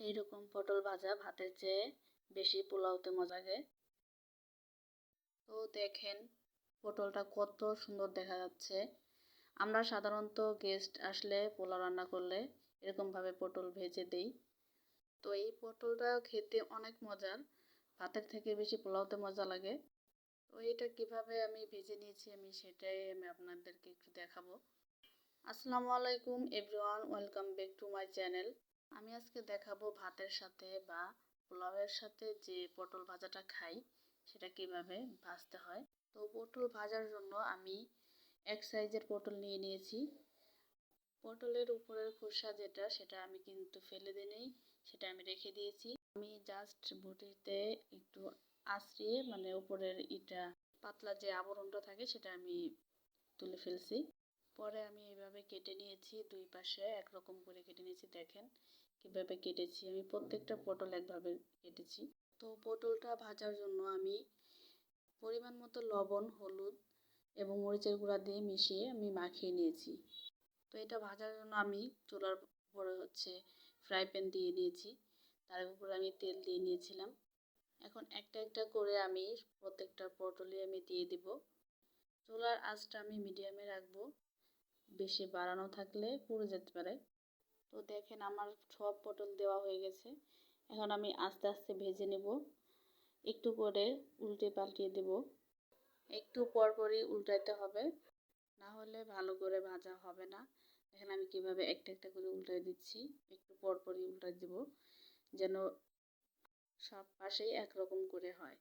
এইরকম পটল ভাজা ভাতের চেয়ে বেশি পোলাওতে মজা লাগে। তো দেখেন, পটলটা কত সুন্দর দেখা যাচ্ছে। আমরা সাধারণত গেস্ট আসলে পোলাও রান্না করলে এরকমভাবে পটল ভেজে দেই। তো এই পটলটা খেতে অনেক মজার, ভাতের থেকে বেশি পোলাওতে মজা লাগে। তো এটা কীভাবে আমি ভেজে নিয়েছি আমি সেটাই আমি আপনাদেরকে একটু দেখাবো। আসসালামু আলাইকুম everyone welcome back to my channel আমি আজকে দেখাবো ভাতের সাথে বা পোলাওয়ের সাথে যে পটল ভাজাটা খাই, সেটা কীভাবে ভাজতে হয়। তো পটল ভাজার জন্য আমি এক সাইজের পটল নিয়ে নিয়েছি। পটলের উপরের খোসা যেটা, সেটা আমি কিন্তু ফেলে দিই সেটা আমি রেখে দিয়েছি। আমি জাস্ট বটিতে একটু আশ্রিয়ে মানে উপরের ইটা পাতলা যে আবরণটা থাকে, সেটা আমি তুলে ফেলছি। পরে আমি এইভাবে কেটে নিয়েছি দুই পাশে, একরকম করে কেটে নিয়েছি, দেখেন কীভাবে কেটেছি। আমি প্রত্যেকটা পটল একভাবে কেটেছি। তো পটলটা ভাজার জন্য আমি পরিমাণ মতো লবণ, হলুদ এবং মরিচের গুঁড়া দিয়ে মিশিয়ে আমি মাখিয়ে নিয়েছি। তো এটা ভাজার জন্য আমি চুলার উপরে হচ্ছে ফ্রাই প্যান দিয়ে নিয়েছি। তার উপরে আমি তেল দিয়ে নিয়েছিলাম। এখন একটা একটা করে আমি প্রত্যেকটা পটলে আমি দিয়ে দিব। চুলার আঁচটা আমি মিডিয়ামে রাখব। বেশি বাড়ানো থাকলে পুড়ে যেতে পারে। তো দেখেন আমার সব পটল দেওয়া হয়ে গেছে। এখন আমি আস্তে আস্তে ভেজে নেব। একটু করে উল্টে পাল্টিয়ে দেব। একটু পরপরই উল্টাইতে হবে। না হলে ভালো করে ভাজা হবে না। দেখেন আমি কীভাবে একটা একটা করে উল্টাই দিচ্ছি। একটু পরপরই উল্টাই দেব যেন সব পাশেই একরকম করে হয়।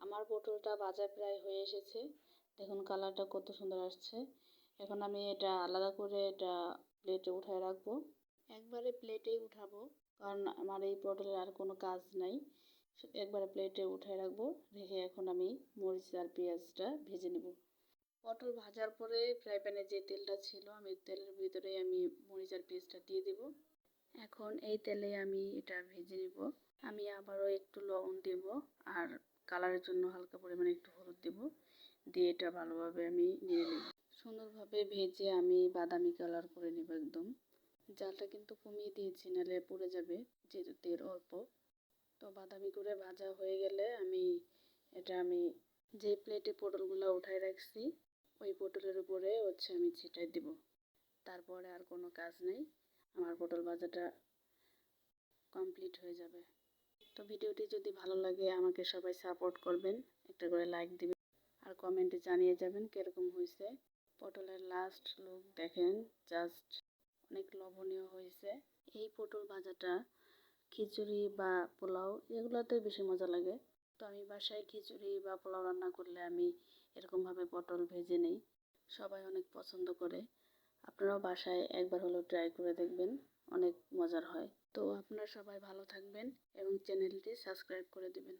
আমার পটলটা ভাজা প্রায় হয়ে এসেছে। দেখুন কালারটা কত সুন্দর আসছে। এখন আমি এটা আলাদা করে এটা প্লেটে উঠায় রাখব। একবারে প্লেটেই উঠাবো, কারণ আমার এই পটলের আর কোনো কাজ নাই। একবারে প্লেটে উঠায় রাখব, রেখে এখন আমি মরিচ আর পেঁয়াজটা ভেজে নেব। পটল ভাজার পরে ফ্রাই প্যানে যে তেলটা ছিল, আমি তেলের ভিতরে আমি মরিচ আর পেঁয়াজটা দিয়ে দেব। এখন এই তেলে আমি এটা ভেজে নেব। আমি আবারও একটু লবণ দেব আর কালারের জন্য হালকা পরিমাণে একটু হলুদ দেব। দিয়ে এটা ভালোভাবে আমি নিয়ে নেব। সুন্দরভাবে ভেজে আমি বাদামি কালার করে নেব একদম। জালটা কিন্তু কমিয়ে দিয়েছি নাহলে পড়ে যাবে যেহেতু তেল অল্প। তো বাদামি করে ভাজা হয়ে গেলে আমি এটা আমি যে প্লেটে পটলগুলো উঠাই রাখছি, ওই পটলের উপরে হচ্ছে আমি ছিটাই দিব। তারপরে আর কোনো কাজ নেই, আমার পটল ভাজাটা কমপ্লিট হয়ে যাবে। তো ভিডিওটি যদি ভালো লাগে, আমাকে সবাই সাপোর্ট করবেন, একটা করে লাইক দিবেন, আর কমেন্টে জানিয়ে যাবেন কীরকম হয়েছে। পটলের লাস্ট লুক দেখেন জাস্ট অনেক লোভনীয় হয়েছে। এই পটল ভাজাটা খিচুড়ি বা পোলাও এগুলোতে বেশি মজা লাগে। তো আমি বাসায় খিচুড়ি বা পোলাও রান্না করলে আমি এরকমভাবে পটল ভেজে নেই। সবাই অনেক পছন্দ করে। আপনারাও বাসায় একবার হলেও ট্রাই করে দেখবেন, অনেক মজার হয়। তো আপনারা সবাই ভালো থাকবেন এবং চ্যানেলটি সাবস্ক্রাইব করে দেবেন।